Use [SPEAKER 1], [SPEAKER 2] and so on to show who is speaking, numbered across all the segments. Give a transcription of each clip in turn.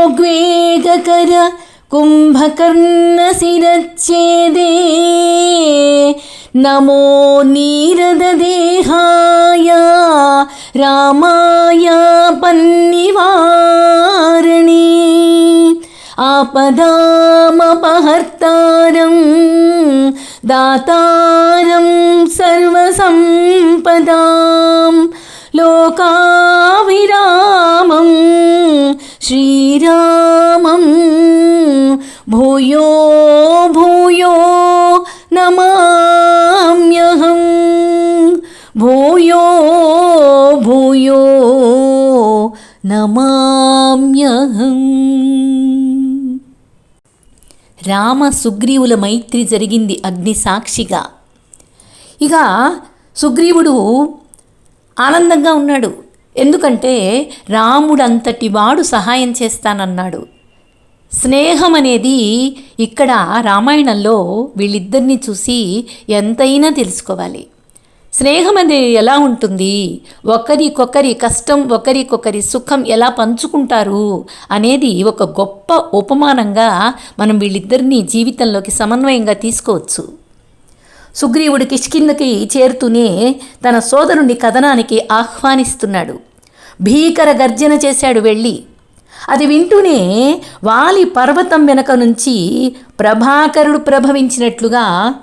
[SPEAKER 1] लोकत्रयोग्वेगकर कुम्भकर्णशिरच्छेदे नमो नीरददेहाय रामाय पन्निवारिणे आपदामपहर्तारं ദാതാരം സർവസമ്പദാം. ലോകാവിരാമം ശ്രീരാമം. ഭൂയോ ഭൂയോ നമാമ്യഹം. ഭൂയോ ഭൂയോ നമ రామ సుగ్రీవుల మైత్రి జరిగింది అగ్ని సాక్షిగా. ఇక సుగ్రీవుడు ఆనందంగా ఉన్నాడు. ఎందుకంటే రాముడంతటి వాడు సహాయం చేస్తానన్నాడు. స్నేహం అనేది ఇక్కడ రామాయణంలో వీళ్ళిద్దరిని చూసి ఎంతైనా తెలుసుకోవాలి. స్నేహం అనేది ఎలా ఉంటుంది? ఒకరికొకరి కష్టం ఒకరికొకరి సుఖం ఎలా పంచుకుంటారు అనేది ఒక గొప్ప ఉపమానంగా మనం వీళ్ళిద్దరినీ జీవితంలోకి సమన్వయంగా తీసుకోవచ్చు. సుగ్రీవుడు కిష్కిందకి చేరుతూనే తన సోదరుని కథనానికి ఆహ్వానిస్తున్నాడు. భీకర గర్జన చేశాడు వెళ్ళి. అది వింటూనే వాలి పర్వతం వెనక నుంచి ప్రభాకరుడు ప్రభవించినట్లుగా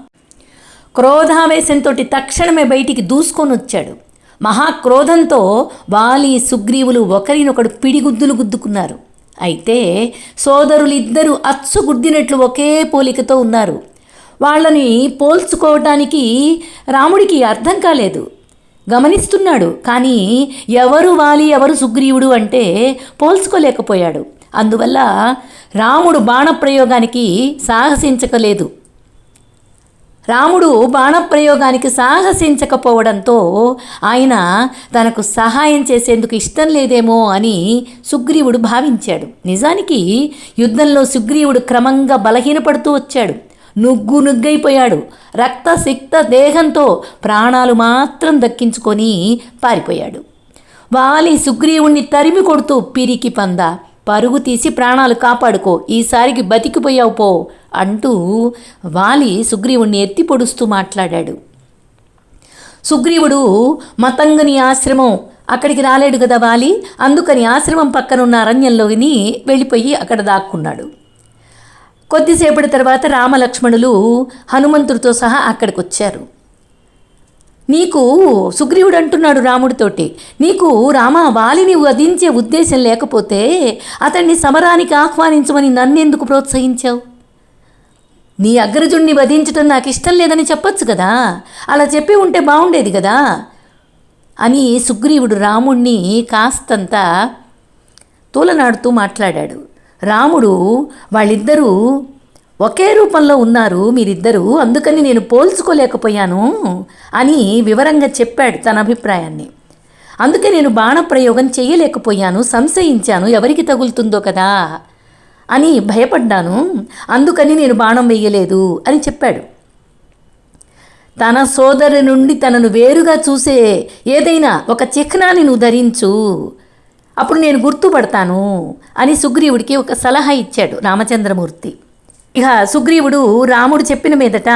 [SPEAKER 1] క్రోధావేశంతో తక్షణమే బయటికి దూసుకొని వచ్చాడు. మహాక్రోధంతో వాలి సుగ్రీవులు ఒకరినొకడు పిడిగుద్దులు గుద్దుకున్నారు. అయితే సోదరులిద్దరూ అచ్చు గుద్దినట్లు ఒకే పోలికతో ఉన్నారు. వాళ్ళని పోల్చుకోవటానికి రాముడికి అర్థం కాలేదు. గమనిస్తున్నాడు కానీ ఎవరు వాలి ఎవరు సుగ్రీవుడు అంటే పోల్చుకోలేకపోయాడు. అందువల్ల రాముడు బాణప్రయోగానికి సాహసించకలేదు రాముడు బాణప్రయోగానికి సాహసించకపోవడంతో ఆయన తనకు సహాయం చేసేందుకు ఇష్టం లేదేమో అని సుగ్రీవుడు భావించాడు. నిజానికి యుద్ధంలో సుగ్రీవుడు క్రమంగా బలహీనపడుతూ వచ్చాడు. నుగ్గు నుగ్గైపోయాడు. రక్తసిక్త దేహంతో ప్రాణాలు మాత్రం దక్కించుకొని పారిపోయాడు. వాలి సుగ్రీవుణ్ణి తరిమి కొడుతూ పిరికి పంద పరుగు తీసి ప్రాణాలు కాపాడుకో ఈసారికి బతికిపోయావు పో అంటూ వాలి సుగ్రీవుణ్ణి ఎత్తి పొడుస్తూ మాట్లాడాడు. సుగ్రీవుడు మతంగని ఆశ్రమం అక్కడికి రాలేడు కదా వాలి అందుకని ఆశ్రమం పక్కనున్న అరణ్యంలోని వెళ్ళిపోయి అక్కడ దాక్కున్నాడు. కొద్దిసేపటి తర్వాత రామలక్ష్మణులు హనుమంతుడితో సహా అక్కడికి వచ్చారు నీకు సుగ్రీవుడు అంటున్నాడు రాముడితోటి. నీకు రామ వాలిని వధించే ఉద్దేశం లేకపోతే అతన్ని సమరానికి ఆహ్వానించమని నన్నెందుకు ప్రోత్సహించావు? నీ అగ్రజుణ్ణి వధించటం నాకు ఇష్టం లేదని చెప్పొచ్చు కదా. అలా చెప్పి ఉంటే బాగుండేది కదా. అని సుగ్రీవుడు రాముణ్ణి కాస్తంత తూలనాడుతూ మాట్లాడాడు. రాముడు వాళ్ళిద్దరూ ఒకే రూపంలో ఉన్నారు మీరిద్దరూ అందుకని నేను పోల్చుకోలేకపోయాను అని వివరంగా చెప్పాడు తన అభిప్రాయాన్ని. అందుకే నేను బాణప్రయోగం చేయలేకపోయాను సంశయించాను ఎవరికి తగులుతుందో కదా. అని భయపడ్డాను. అందుకని నేను బాణం వేయలేదు అని చెప్పాడు. తన సోదరు నుండి తనను వేరుగా చూసే ఏదైనా ఒక చిహ్నాన్ని నువ్వు ధరించు. అప్పుడు నేను గుర్తుపడతాను అని సుగ్రీవుడికి ఒక సలహా ఇచ్చాడు రామచంద్రమూర్తి. ఇక సుగ్రీవుడు రాముడు చెప్పిన మీదట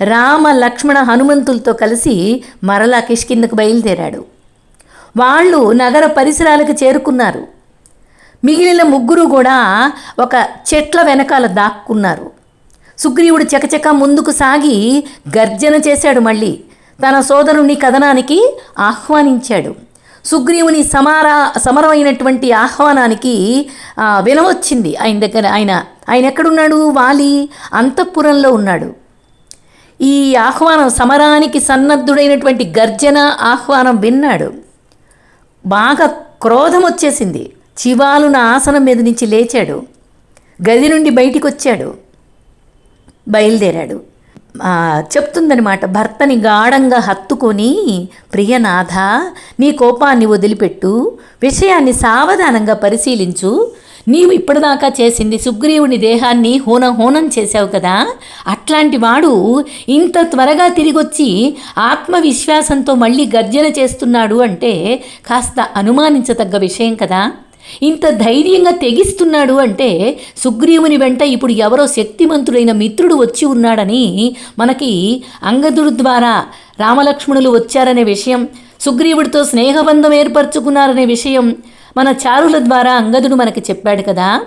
[SPEAKER 1] రామ లక్ష్మణ హనుమంతులతో కలిసి మరలా కిష్కిందకు బయలుదేరాడు. వాళ్ళు నగర పరిసరాలకు చేరుకున్నారు. మిగిలిన ముగ్గురు కూడా ఒక చెట్ల వెనకాల దాక్కున్నారు. సుగ్రీవుడు చకచక ముందుకు సాగి గర్జన చేశాడు మళ్ళీ. తన సోదరుని కథనానికి ఆహ్వానించాడు. సుగ్రీవుని సమారా సమరమైనటువంటి ఆహ్వానానికి వినవచ్చింది ఆయన దగ్గర ఆయన ఆయన ఎక్కడున్నాడు? వాలి అంతఃపురంలో ఉన్నాడు. ఈ ఆహ్వానం సమరానికి సన్నద్ధుడైనటువంటి గర్జన ఆహ్వానం విన్నాడు. బాగా క్రోధం వచ్చేసింది చివాలున ఆసనం మీద నుంచి లేచాడు. గది నుండి బయటికి వచ్చాడు బయలుదేరాడు చెప్తుందనమాట భర్తని గాఢంగా హత్తుకొని ప్రియనాథ నీ కోపాన్ని వదిలిపెట్టు విషయాన్ని సావధానంగా పరిశీలించు. నీవు ఇప్పటిదాకా చేసింది సుగ్రీవుని దేహాన్ని హోన హోనం చేశావు కదా. అట్లాంటి వాడు ఇంత త్వరగా తిరిగొచ్చి ఆత్మవిశ్వాసంతో మళ్ళీ గర్జన చేస్తున్నాడు అంటే కాస్త అనుమానించదగ్గ విషయం కదా. ఇంత ధైర్యంగా తెగిస్తున్నాడు అంటే సుగ్రీవుని వెంట ఇప్పుడు ఎవరో శక్తిమంతుడైన మిత్రుడు వచ్చి ఉన్నాడని మనకి అంగదుడు ద్వారా రామలక్ష్మణులు వచ్చారనే విషయం సుగ్రీవుడితో స్నేహబంధం ఏర్పరచుకున్నారనే విషయం మన చారుల ద్వారా అంగదుడు మనకి చెప్పాడు కదా.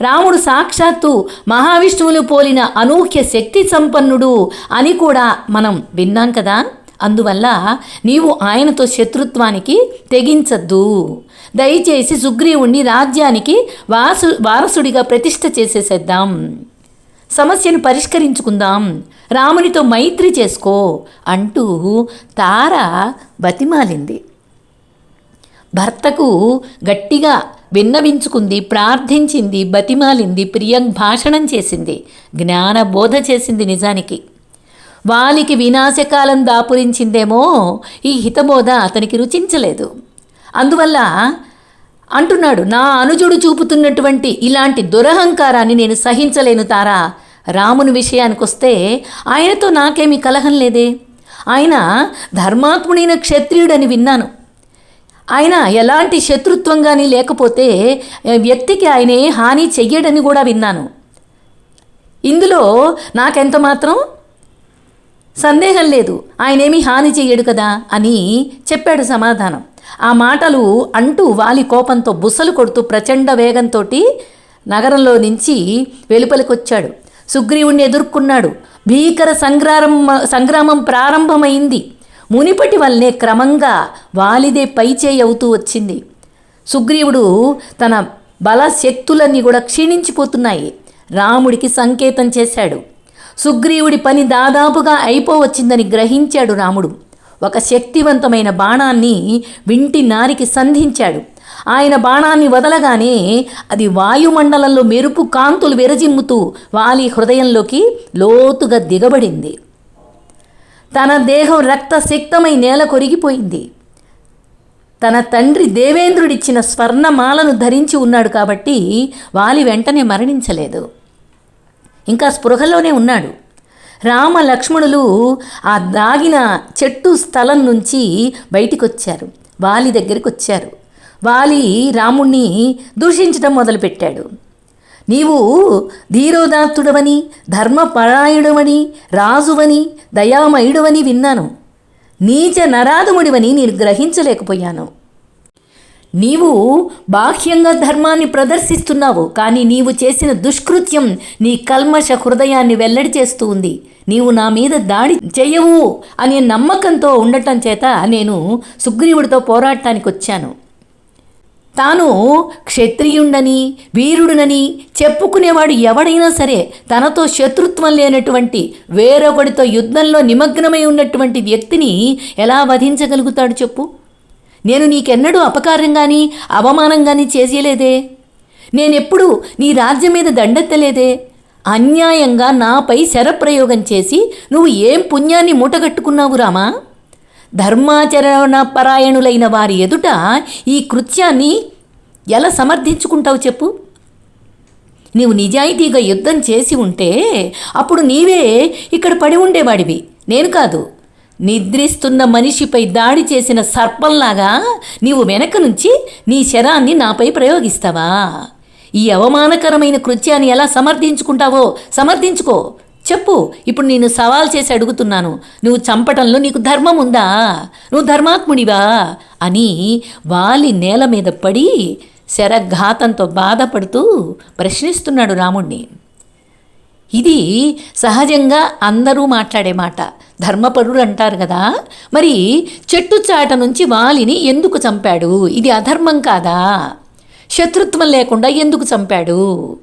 [SPEAKER 1] రాముడు సాక్షాత్తు మహావిష్ణువులు పోలిన అనూహ్య శక్తి సంపన్నుడు అని కూడా మనం విన్నాం కదా. అందువల్ల నీవు ఆయనతో శత్రుత్వానికి తెగించద్దు. దయచేసి సుగ్రీవుణ్ణి రాజ్యానికి వాసు వారసుడిగా ప్రతిష్ఠ చేసేసేద్దాం. సమస్యను పరిష్కరించుకుందాం. రామునితో మైత్రి చేసుకో అంటూ తార బతిమాలింది. భర్తకు గట్టిగా విన్నవించుకుంది ప్రార్థించింది బతిమాలింది ప్రియం భాషణం చేసింది జ్ఞానబోధ చేసింది నిజానికి. వాలికి వినాశకాలం దాపురించిందేమో ఈ హితబోధ అతనికి రుచించలేదు. అందువల్ల అంటున్నాడు నా అనుజుడు చూపుతున్నటువంటి ఇలాంటి దురహంకారాన్ని నేను సహించలేను తారా. రాముని విషయానికి వస్తే ఆయనతో నాకేమీ కలహం లేదే. ఆయన ధర్మాత్ముడైన క్షత్రియుడని విన్నాను. ఆయన ఎలాంటి శత్రుత్వం కానీ లేకపోతే వ్యక్తికి ఆయనే హాని చెయ్యడని కూడా విన్నాను. ఇందులో నాకెంత మాత్రం సందేహం లేదు. ఆయనేమీ హాని చెయ్యడు కదా అని చెప్పాడు సమాధానం. ఆ మాటలు అంటూ వాలి కోపంతో బుసలు కొడుతూ ప్రచండ వేగంతో నగరంలో నుంచి వెలుపలికొచ్చాడు. సుగ్రీవుణ్ణి ఎదుర్కొన్నాడు. భీకర సంగ్రామం సంగ్రామం ప్రారంభమైంది. మునిపటి వల్లనే క్రమంగా వాలిదే పైచేయి అవుతూ వచ్చింది. సుగ్రీవుడు తన బలశక్తులన్నీ కూడా క్షీణించిపోతున్నాయి. రాముడికి సంకేతం చేశాడు. సుగ్రీవుడి పని దాదాపుగా అయిపోవచ్చిందని గ్రహించాడు రాముడు. ఒక శక్తివంతమైన బాణాన్ని వింటి నారికి సంధించాడు. ఆయన బాణాన్ని వదలగానే అది వాయుమండలంలో మెరుపు కాంతులు విరజిమ్ముతూ వాలి హృదయంలోకి లోతుగా దిగబడింది. తన దేహం రక్తసిక్తమై నేల కొరిగిపోయింది. తన తండ్రి దేవేంద్రుడిచ్చిన స్వర్ణమాలను ధరించి ఉన్నాడు కాబట్టి వాలి వెంటనే మరణించలేదు. ఇంకా స్పృహలోనే ఉన్నాడు. రామ లక్ష్మణులు ఆ దాగిన చెట్టు స్థలం నుంచి బయటికొచ్చారు. వాలి దగ్గరికి వచ్చారు వాలి రాముణ్ణి దూషించడం మొదలుపెట్టాడు. నీవు ధీరోదాత్తుడవని ధర్మపరాయుడవని రాజువని దయామయుడవని విన్నాను. నీచ నరాధముడివని నేను గ్రహించలేకపోయాను. నీవు బాహ్యంగా ధర్మాన్ని ప్రదర్శిస్తున్నావు కానీ నీవు చేసిన దుష్కృత్యం నీ కల్మష హృదయాన్ని వెల్లడి చేస్తూ ఉంది. నీవు నా మీద దాడి చేయవు అనే నమ్మకంతో ఉండటం చేత నేను సుగ్రీవుడితో పోరాటానికి వచ్చాను. తాను క్షత్రియుండని వీరుడునని చెప్పుకునేవాడు ఎవడైనా సరే తనతో శత్రుత్వం లేనటువంటి వేరొకడితో యుద్ధంలో నిమగ్నమై ఉన్నటువంటి వ్యక్తిని ఎలా వధించగలుగుతాడు చెప్పు? నేను నీకెన్నడూ అపకారం కానీ అవమానం కానీ చేసేలేదే నేనెప్పుడు నీ రాజ్యం మీద దండెత్తలేదే. అన్యాయంగా నాపై శరప్రయోగం చేసి నువ్వు ఏం పుణ్యాన్ని మూటగట్టుకున్నావు రామా? ధర్మాచరణ పరాయణులైన వారి ఎదుట ఈ కృత్యాన్ని ఎలా సమర్థించుకుంటావు చెప్పు? నీవు నిజాయితీగా యుద్ధం చేసి ఉంటే అప్పుడు నీవే ఇక్కడ పడి ఉండేవాడివి. నేను కాదు. నిద్రిస్తున్న మనిషిపై దాడి చేసిన సర్పంలాగా నీవు వెనక నుంచి నీ శరాన్ని నాపై ప్రయోగిస్తావా? ఈ అవమానకరమైన కృత్యాన్ని ఎలా సమర్థించుకుంటావో సమర్థించుకో. చెప్పు ఇప్పుడు నేను సవాల్ చేసి అడుగుతున్నాను. నువ్వు చంపటంలో నీకు ధర్మం ఉందా? నువ్వు ధర్మాత్ముడివా? అని వాలి నేల మీద పడి శరఘాతంతో బాధపడుతూ ప్రశ్నిస్తున్నాడు రాముణ్ణి. ఇది సహజంగా అందరూ మాట్లాడే మాట. ధర్మపరుడు అంటారు కదా. మరి చెట్టు చాట నుంచి వాలిని ఎందుకు చంపాడు? ఇది అధర్మం కాదా? శత్రుత్వం లేకుండా ఎందుకు చంపాడు?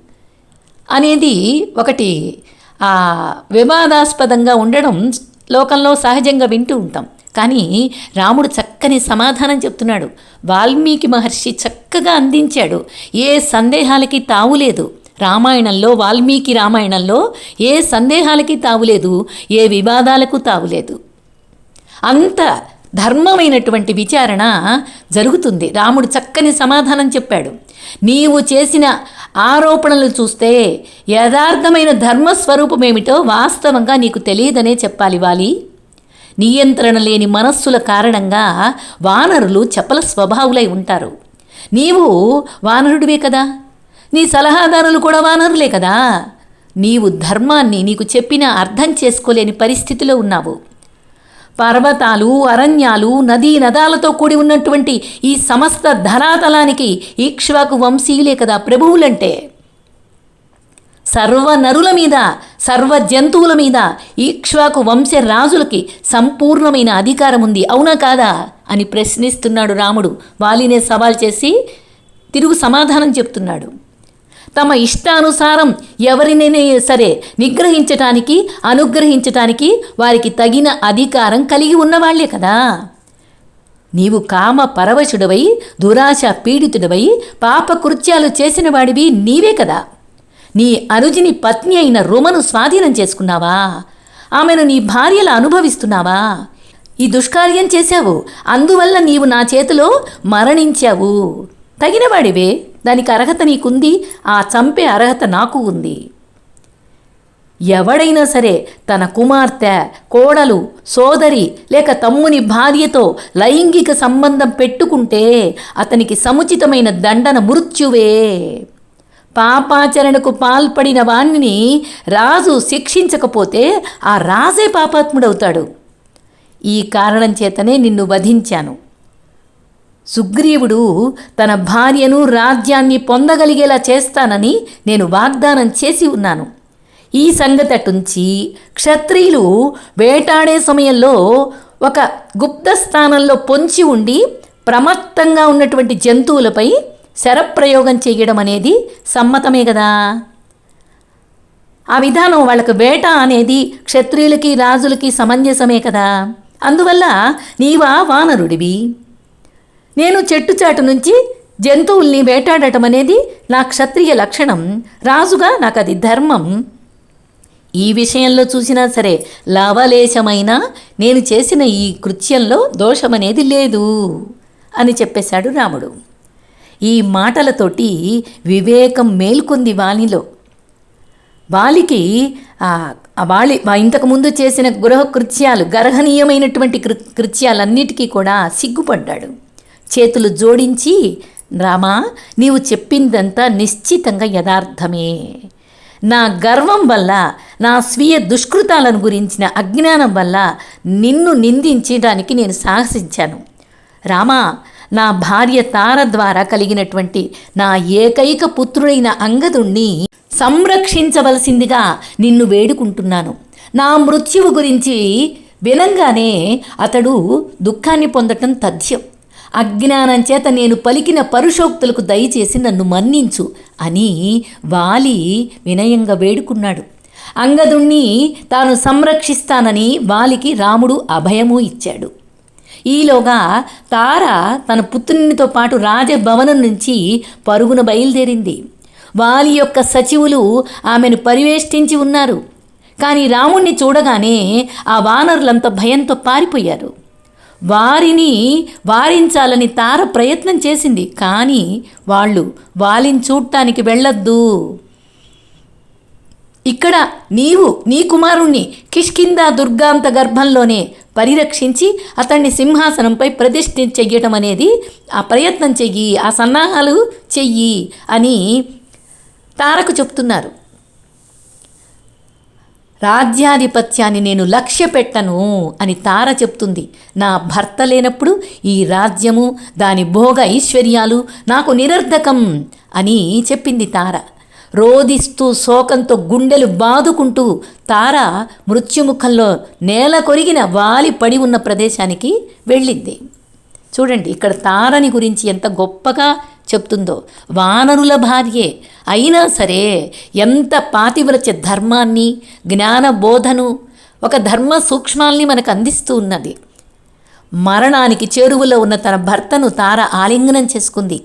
[SPEAKER 1] అనేది ఒకటి. ఆ వివాదాస్పదంగా ఉండడం లోకంలో సహజంగా వింటూ ఉంటాం. కానీ రాముడు చక్కని సమాధానం చెప్తున్నాడు. వాల్మీకి మహర్షి చక్కగా అందించాడు. ఏ సందేహాలకి తావులేదు. రామాయణంలో వాల్మీకి రామాయణంలో ఏ సందేహాలకి తావులేదు ఏ వివాదాలకు తావులేదు. అంత ధర్మమైనటువంటి విచారణ జరుగుతుంది. రాముడు చక్కని సమాధానం చెప్పాడు. నీవు చేసిన ఆరోపణలు చూస్తే యథార్థమైన ధర్మస్వరూపమేమిటో వాస్తవంగా నీకు తెలియదనే చెప్పాలి వాలి. నియంత్రణ లేని మనస్సుల కారణంగా వానరులు చపల స్వభావులై ఉంటారు. నీవు వానరుడివే కదా? నీ సలహాదారులు కూడా వానరులే కదా. నీవు ధర్మాన్ని నీకు చెప్పినా అర్థం చేసుకోలేని పరిస్థితిలో ఉన్నావు. పర్వతాలు అరణ్యాలు నదీ నదాలతో కూడి ఉన్నటువంటి ఈ సమస్త ధరాతలానికి ఈక్ష్వాకు వంశీయులే కదా ప్రభువులంటే. సర్వ నరుల మీద సర్వ జంతువుల మీద ఈక్ష్వాకు వంశ రాజులకి సంపూర్ణమైన అధికారం ఉంది. అవునా కాదా? అని ప్రశ్నిస్తున్నాడు రాముడు. వాలినే సవాల్ చేసి తిరుగు సమాధానం చెప్తున్నాడు. తమ ఇష్టానుసారం ఎవరినైనా సరే నిగ్రహించటానికి అనుగ్రహించటానికి వారికి తగిన అధికారం కలిగి ఉన్నవాళ్ళే కదా. నీవు కామ పరవశుడవై దురాశ పీడితుడవై పాపకృత్యాలు చేసినవాడివి చేసిన వాడివి నీవే కదా. నీ అనుజిని పత్ని అయిన రుమను స్వాధీనం చేసుకున్నావా? ఆమెను నీ భార్యలా అనుభవిస్తున్నావా? ఈ దుష్కార్యం చేశావు అందువల్ల నీవు నా చేతిలో మరణించావు. తగినవాడివే. దానికి అర్హత నీకుంది ఆ చంపే అర్హత నాకు ఉంది. ఎవడైనా సరే తన కుమార్తె కోడలు సోదరి లేక తమ్ముని భార్యతో లైంగిక సంబంధం పెట్టుకుంటే అతనికి సముచితమైన దండన మృత్యువే. పాపాచరణకు పాల్పడిన వాణ్ణి రాజు శిక్షించకపోతే ఆ రాజే పాపాత్ముడవుతాడు. ఈ కారణం చేతనే నిన్ను వధించాను. సుగ్రీవుడు తన భార్యను రాజ్యాన్ని పొందగలిగేలా చేస్తానని నేను వాగ్దానం చేసి ఉన్నాను. ఈ సంగతి అటుంచి క్షత్రియులు వేటాడే సమయంలో ఒక గుప్త స్థానంలో పొంచి ఉండి ప్రమత్తంగా ఉన్నటువంటి జంతువులపై శరప్రయోగం చేయడం అనేది సమ్మతమే కదా. ఆ విధానం వాళ్ళకు వేట అనేది క్షత్రియులకి రాజులకి సమంజసమే కదా. అందువల్ల నీవా వానరుడివి. నేను చెట్టుచాటు నుంచి జంతువుల్ని వేటాడటం అనేది నా క్షత్రియ లక్షణం. రాజుగా నాకు అది ధర్మం. ఈ విషయంలో చూసినా సరే లవలేశమైనా నేను చేసిన ఈ కృత్యంలో దోషమనేది లేదు అని చెప్పేశాడు రాముడు. ఈ మాటలతోటి వివేకం మేల్కొంది వాణిలో వాలికి వాలి ఇంతకుముందు చేసిన గృహ కృత్యాలు గర్హనీయమైనటువంటి కృ కృత్యాలన్నిటికీ కూడా సిగ్గుపడ్డాడు. చేతులు జోడించి రామా నీవు చెప్పిందంతా నిశ్చితంగా యథార్థమే. నా గర్వం వల్ల నా స్వీయ దుష్కృతాలను గురించిన అజ్ఞానం వల్ల నిన్ను నిందించడానికి నేను సాహసించాను. రామా నా భార్య తార ద్వారా కలిగినటువంటి నా ఏకైక పుత్రుడైన అంగదుణ్ణి సంరక్షించవలసిందిగా నిన్ను వేడుకుంటున్నాను. నా మృత్యువు గురించి వినంగానే అతడు దుఃఖాన్ని పొందటం తథ్యం. అజ్ఞానం చేత నేను పలికిన పరుషోక్తులకు దయచేసి నన్ను మన్నించు అని వాలి వినయంగా వేడుకున్నాడు. అంగదుణ్ణి తాను సంరక్షిస్తానని వాలికి రాముడు అభయము ఇచ్చాడు. ఈలోగా తార తన పుత్రునితో పాటు రాజభవనం నుంచి పరుగున బయలుదేరింది. వాలి యొక్క సచివులు ఆమెను పరివేష్టించి ఉన్నారు. కానీ రాముణ్ణి చూడగానే ఆ వానరులంతా భయంతో పారిపోయారు. వారిని వారించాలని తార ప్రయత్నం చేసింది. కానీ వాళ్ళు వాలిని చూడటానికి వెళ్ళొద్దు. ఇక్కడ నీవు నీ కుమారుణ్ణి కిష్కింద దుర్గాంత గర్భంలోనే పరిరక్షించి అతన్ని సింహాసనంపై ప్రతిష్ఠ చెయ్యటం అనేది ఆ ప్రయత్నం చెయ్యి ఆ సన్నాహాలు చెయ్యి అని తారకు చెప్తున్నారు. రాజ్యాధిపత్యాన్ని నేను లక్ష్య పెట్టను అని తార చెప్తుంది. నా భర్త లేనప్పుడు ఈ రాజ్యము దాని భోగ ఐశ్వర్యాలు నాకు నిరర్ధకం అని చెప్పింది తార. రోదిస్తూ శోకంతో గుండెలు బాదుకుంటూ తార మృత్యుముఖంలో నేల కొరిగిన వాలి పడి ఉన్న ప్రదేశానికి వెళ్ళింది. చూడండి ఇక్కడ తారని గురించి ఎంత గొప్పగా చెప్తుందో? వానరుల భార్యే. అయినా సరే ఎంత పాతివ్రత్య ధర్మాన్ని జ్ఞానబోధను ఒక ధర్మ సూక్ష్మాల్ని మనకు అందిస్తూ ఉన్నది. మరణానికి చేరువలో ఉన్న తన భర్తను తార ఆలింగనం చేసుకుంది.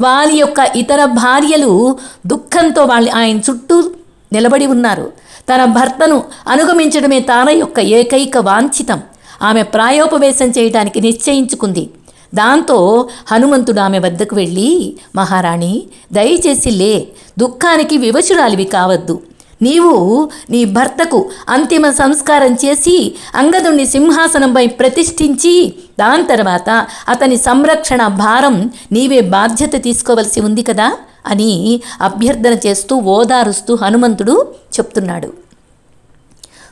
[SPEAKER 1] వారి యొక్క ఇతర భార్యలు దుఃఖంతో వాళ్ళు ఆయన చుట్టూ నిలబడి ఉన్నారు. తన భర్తను అనుగమించడమే తార యొక్క ఏకైక వాంఛితం. ఆమె ప్రాయోపవేశం చేయడానికి నిశ్చయించుకుంది. దాంతో హనుమంతుడు ఆమె వద్దకు వెళ్ళి మహారాణి దయచేసి లే దుఃఖానికి వివచురాలివి కావద్దు. నీవు నీ భర్తకు అంతిమ సంస్కారం చేసి అంగదుణ్ణి సింహాసనంపై ప్రతిష్ఠించి దాని తర్వాత అతని సంరక్షణ భారం నీవే బాధ్యత తీసుకోవలసి ఉంది కదా? అని అభ్యర్థన చేస్తూ ఓదారుస్తూ హనుమంతుడు చెప్తున్నాడు.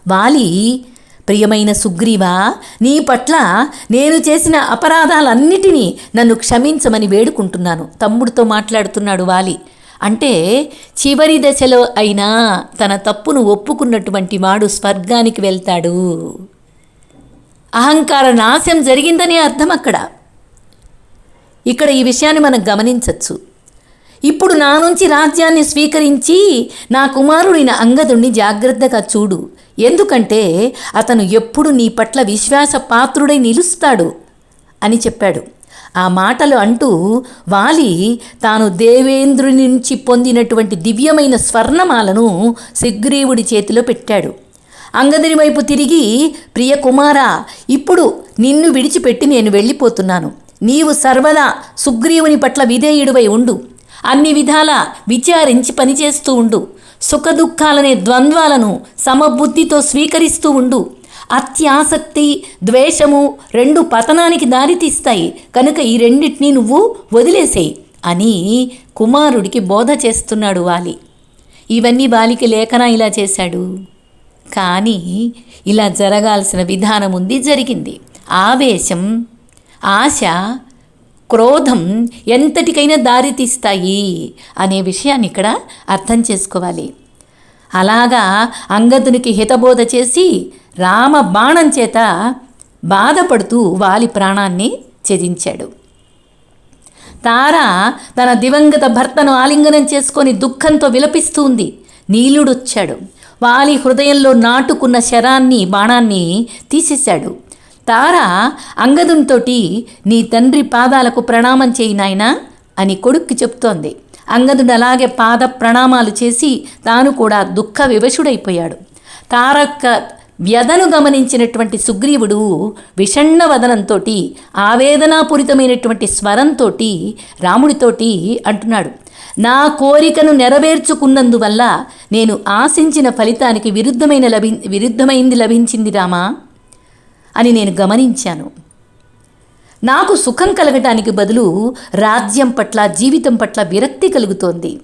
[SPEAKER 1] వాలి ప్రియమైన సుగ్రీవా నీ పట్ల నేను చేసిన అపరాధాలన్నిటినీ నన్ను క్షమించమని వేడుకుంటున్నాను. తమ్ముడితో మాట్లాడుతున్నాడు వాలి. అంటే చివరి దశలో అయినా తన తప్పును ఒప్పుకున్నటువంటి వాడు స్వర్గానికి వెళ్తాడు. అహంకార నాశం జరిగిందనే అర్థం అక్కడ. ఇక్కడ ఈ విషయాన్ని మనం గమనించవచ్చు ఇప్పుడు నా నుంచి రాజ్యాన్ని స్వీకరించి నా కుమారుడైన అంగదుణ్ణి జాగ్రత్తగా చూడు. ఎందుకంటే అతను ఎప్పుడు నీ పట్ల విశ్వాస పాత్రుడై నిలుస్తాడు అని చెప్పాడు. ఆ మాటలు అంటూ వాలి తాను దేవేంద్రుని నుంచి పొందినటువంటి దివ్యమైన స్వర్ణమాలను సుగ్రీవుడి చేతిలో పెట్టాడు. అంగదుని వైపు తిరిగి ప్రియ కుమారా ఇప్పుడు నిన్ను విడిచిపెట్టి నేను వెళ్ళిపోతున్నాను. నీవు సర్వదా సుగ్రీవుని పట్ల విధేయుడివై ఉండు. అన్ని విధాలా విచారించి పనిచేస్తూ ఉండు. సుఖదుఖాలనే ద్వంద్వాలను సమబుద్ధితో స్వీకరిస్తూ ఉండు. అత్యాసక్తి ద్వేషము రెండు పతనానికి దారితీస్తాయి. కనుక ఈ రెండింటినీ నువ్వు వదిలేసేయి అని కుమారుడికి బోధ చేస్తున్నాడు వాలి. ఇవన్నీ బాలికి లేఖన ఇలా చేశాడు? కానీ ఇలా జరగాల్సిన విధానం ఉంది జరిగింది. ఆవేశం ఆశ క్రోధం ఎంతటికైనా దారితీస్తాయి అనే విషయాన్ని ఇక్కడ అర్థం చేసుకోవాలి. అలాగా అంగదునికి హితబోధ చేసి రామ బాణం చేత బాధపడుతూ వాలి ప్రాణాన్ని త్యజించాడు. తార తన దివంగత భర్తను ఆలింగనం చేసుకొని దుఃఖంతో విలపిస్తుంది నీలుడొచ్చాడు. వాలి హృదయంలో నాటుకున్న శరాన్ని బాణాన్ని తీసేశాడు. తార అంగదునితోటి నీ తండ్రి పాదాలకు ప్రణామం చేయి నాయనా అని కొడుక్కి చెప్తోంది. అంగదుడు అలాగే పాద ప్రణామాలు చేసి తాను కూడా దుఃఖ వివశుడైపోయాడు. తారక్క వ్యధను గమనించినటువంటి సుగ్రీవుడు విషణ్ణ వదనంతో ఆవేదనాపూరితమైనటువంటి స్వరంతో రాముడితోటి అంటున్నాడు. నా కోరికను నెరవేర్చుకున్నందువల్ల నేను ఆశించిన ఫలితానికి విరుద్ధమైన లభి విరుద్ధమైంది లభించింది రామా? అని నేను గమనించాను. నాకు సుఖం కలగటానికి బదులు రాజ్యం పట్ల జీవితం పట్ల విరక్తి కలుగుతోంది.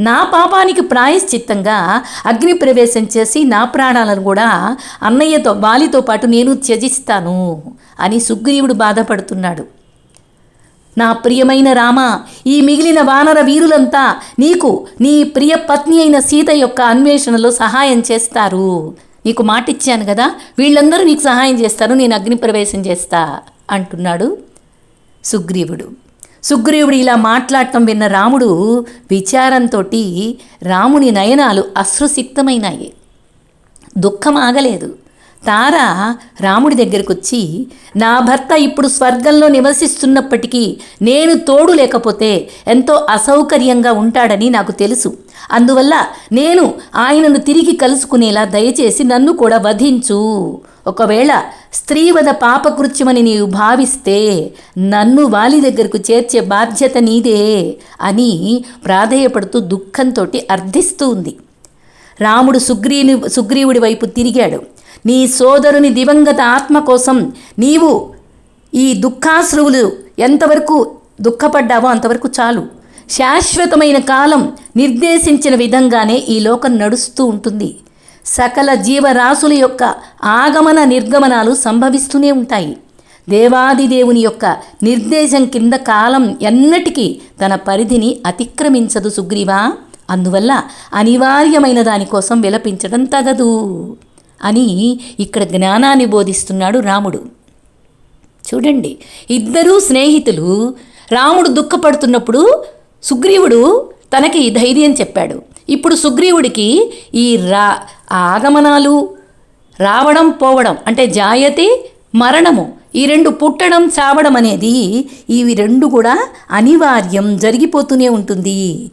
[SPEAKER 1] నా పాపానికి ప్రాయశ్చిత్తంగా అగ్నిప్రవేశం చేసి నా ప్రాణాలను కూడా అన్నయ్యతో వాలితో పాటు నేను త్యజిస్తాను అని సుగ్రీవుడు బాధపడుతున్నాడు. నా ప్రియమైన రామ ఈ మిగిలిన వానర వీరులంతా నీకు నీ ప్రియ పత్ని అయిన సీత యొక్క అన్వేషణలో సహాయం చేస్తారు. నీకు మాటిచ్చాను కదా వీళ్ళందరూ నీకు సహాయం చేస్తారు నేను అగ్నిప్రవేశం చేస్తా అంటున్నాడు సుగ్రీవుడు. సుగ్రీవుడు ఇలా మాట్లాడటం విన్న రాముడు విచారంతో రాముని నయనాలు అశ్రుసిక్తమైనాయి. దుఃఖం ఆగలేదు. తార రాముడి దగ్గరకు వచ్చి నా భర్త ఇప్పుడు స్వర్గంలో నివసిస్తున్నప్పటికీ నేను తోడు లేకపోతే ఎంతో అసౌకర్యంగా ఉంటాడని నాకు తెలుసు. అందువల్ల నేను ఆయనను తిరిగి కలుసుకునేలా దయచేసి నన్ను కూడా వధించు. ఒకవేళ స్త్రీవద పాపకృత్యమని నీవు భావిస్తే నన్ను వాలి దగ్గరకు చేర్చే బాధ్యత నీదే అని ప్రాధేయపడుతూ దుఃఖంతో అర్థిస్తూ ఉంది. రాముడు సుగ్రీని సుగ్రీవుడి వైపు తిరిగాడు. నీ సోదరుని దివంగత ఆత్మ కోసం నీవు ఈ దుఃఖాశ్రువులు ఎంతవరకు దుఃఖపడ్డావో అంతవరకు చాలు. శాశ్వతమైన కాలం నిర్దేశించిన విధంగానే ఈ లోకం నడుస్తూ ఉంటుంది. సకల జీవరాశుల యొక్క ఆగమన నిర్గమనాలు సంభవిస్తూనే ఉంటాయి. దేవాదిదేవుని యొక్క నిర్దేశం కింద కాలం ఎన్నటికీ తన పరిధిని అతిక్రమించదు సుగ్రీవా. అందువల్ల అనివార్యమైన దానికోసం విలపించడం తగదు. అని ఇక్కడ జ్ఞానాన్ని బోధిస్తున్నాడు రాముడు. చూడండి ఇద్దరూ స్నేహితులు రాముడు దుఃఖపడుతున్నప్పుడు సుగ్రీవుడు తనకి ధైర్యం చెప్పాడు. ఇప్పుడు సుగ్రీవుడికి ఈ రా ఆగమనాలు రావడం పోవడం అంటే జాయతి మరణము ఈ రెండు పుట్టడం చావడం అనేది ఇవి రెండు కూడా అనివార్యం జరిగిపోతూనే ఉంటుంది.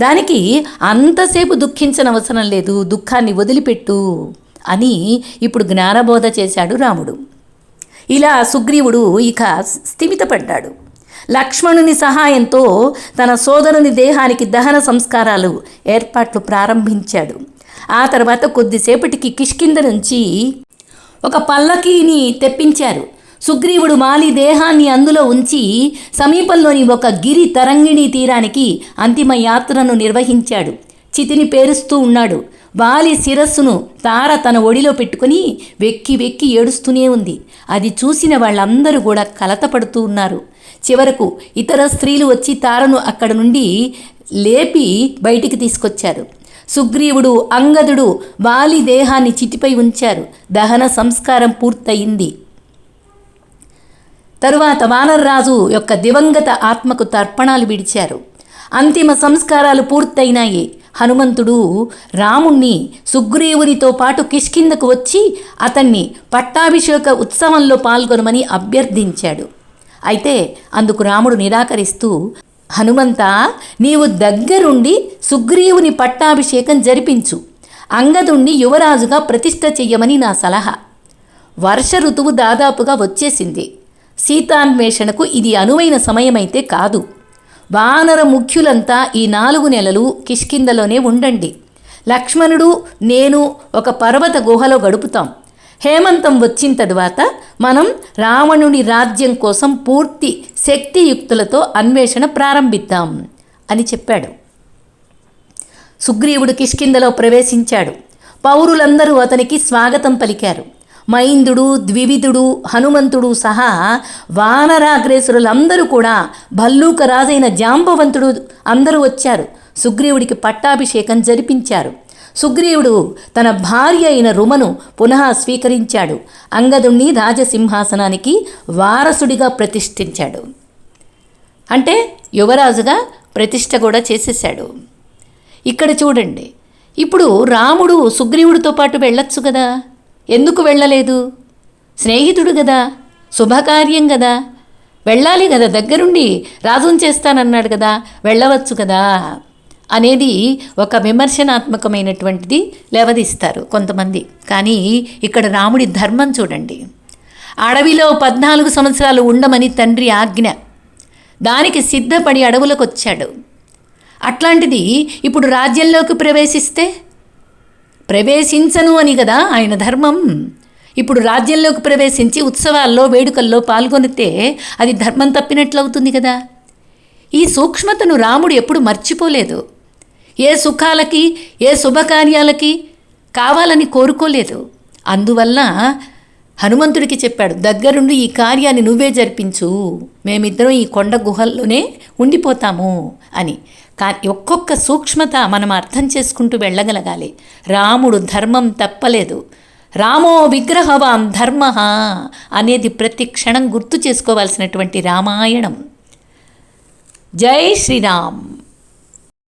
[SPEAKER 1] దానికి అంతసేపు దుఃఖించనవసరం లేదు దుఃఖాన్ని వదిలిపెట్టు. అని ఇప్పుడు జ్ఞానబోధ చేశాడు రాముడు. ఇలా సుగ్రీవుడు ఇక స్థిమితపడ్డాడు. లక్ష్మణుని సహాయంతో తన సోదరుని దేహానికి దహన సంస్కారాలు ఏర్పాట్లు ప్రారంభించాడు. ఆ తర్వాత కొద్దిసేపటికి కిష్కింద నుంచి ఒక పల్లకీని తెప్పించారు. సుగ్రీవుడు మాలి దేహాన్ని అందులో ఉంచి సమీపంలోని ఒక గిరి తరంగిణి తీరానికి అంతిమ యాత్రను నిర్వహించాడు. చితిని పేరుస్తూ ఉన్నాడు. వాలి శిరస్సును తార తన ఒడిలో పెట్టుకుని వెక్కి వెక్కి ఏడుస్తూనే ఉంది. అది చూసిన వాళ్ళందరూ కూడా కలతపడుతూ ఉన్నారు. చివరకు ఇతర స్త్రీలు వచ్చి తారను అక్కడ నుండి లేపి బయటికి తీసుకొచ్చారు. సుగ్రీవుడు అంగదుడు వాలి దేహాన్ని చితిపై ఉంచారు. దహన సంస్కారం పూర్తయింది. తరువాత వానర్రాజు యొక్క దివంగత ఆత్మకు తర్పణాలు విడిచారు. అంతిమ సంస్కారాలు పూర్తయినాయి. హనుమంతుడు రాముణ్ణి సుగ్రీవునితో పాటు కిష్కిందకు వచ్చి అతన్ని పట్టాభిషేక ఉత్సవంలో పాల్గొనమని అభ్యర్థించాడు. అయితే అందుకు రాముడు నిరాకరిస్తూ హనుమంత నీవు దగ్గరుండి సుగ్రీవుని పట్టాభిషేకం జరిపించు. అంగదుణ్ణి యువరాజుగా ప్రతిష్ఠ చెయ్యమని నా సలహా. వర్ష ఋతువు దాదాపుగా వచ్చేసింది. సీతాన్వేషణకు ఇది అనువైన సమయమైతే కాదు. వానర ముఖ్యులంతా ఈ నాలుగు నెలలు కిష్కిందలోనే ఉండండి. లక్ష్మణుడు నేను ఒక పర్వత గుహలో గడుపుతాం. హేమంతం వచ్చిన తరువాత మనం రావణుని రాజ్యం కోసం పూర్తి శక్తియుక్తులతో అన్వేషణ ప్రారంభిద్దాం అని చెప్పాడు. సుగ్రీవుడు కిష్కిందలో ప్రవేశించాడు. పౌరులందరూ అతనికి స్వాగతం పలికారు. మైందుడు ద్వివిధుడు హనుమంతుడు సహా వానరాగ్రేసురులందరూ కూడా భల్లూక రాజైన జాంబవంతుడు అందరూ వచ్చారు. సుగ్రీవుడికి పట్టాభిషేకం జరిపించారు. సుగ్రీవుడు తన భార్య అయిన రుమను పునః స్వీకరించాడు. అంగదుణ్ణి రాజసింహాసనానికి వారసుడిగా ప్రతిష్ఠించాడు. అంటే యువరాజుగా ప్రతిష్ట కూడా చేసేశాడు. ఇక్కడ చూడండి. ఇప్పుడు రాముడు సుగ్రీవుడితో పాటు వెళ్ళొచ్చు కదా? ఎందుకు వెళ్ళలేదు? స్నేహితుడు కదా శుభకార్యం కదా వెళ్ళాలి కదా దగ్గరుండి రాజుని చేస్తానన్నాడు కదా వెళ్ళవచ్చు కదా? అనేది ఒక విమర్శనాత్మకమైనటువంటిది లేవదీస్తారు కొంతమంది. కానీ ఇక్కడ రాముడి ధర్మం చూడండి. అడవిలో పద్నాలుగు సంవత్సరాలు ఉండమని తండ్రి ఆజ్ఞ. దానికి సిద్ధపడి అడవులకు వచ్చాడు అట్లాంటిది ఇప్పుడు రాజ్యంలోకి ప్రవేశిస్తే ప్రవేశించను అని కదా ఆయన ధర్మం. ఇప్పుడు రాజ్యంలోకి ప్రవేశించి ఉత్సవాల్లో వేడుకల్లో పాల్గొనితే అది ధర్మం తప్పినట్లవుతుంది కదా. ఈ సూక్ష్మతను రాముడు ఎప్పుడు మర్చిపోలేదు. ఏ సుఖాలకి ఏ శుభకార్యాలకి కావాలని కోరుకోలేదు. అందువల్ల హనుమంతుడికి చెప్పాడు దగ్గరుండి ఈ కార్యాన్ని నువ్వే జరిపించు. మేమిద్దరం ఈ కొండ గుహల్లోనే ఉండిపోతాము అని. కానీ ఒక్కొక్క సూక్ష్మత మనం అర్థం చేసుకుంటూ వెళ్ళగలగాలి. రాముడు ధర్మం తప్పలేదు. రామో విగ్రహవాం ధర్మ అనేది ప్రతి క్షణం గుర్తు చేసుకోవాల్సినటువంటి రామాయణం. జై శ్రీరామ్.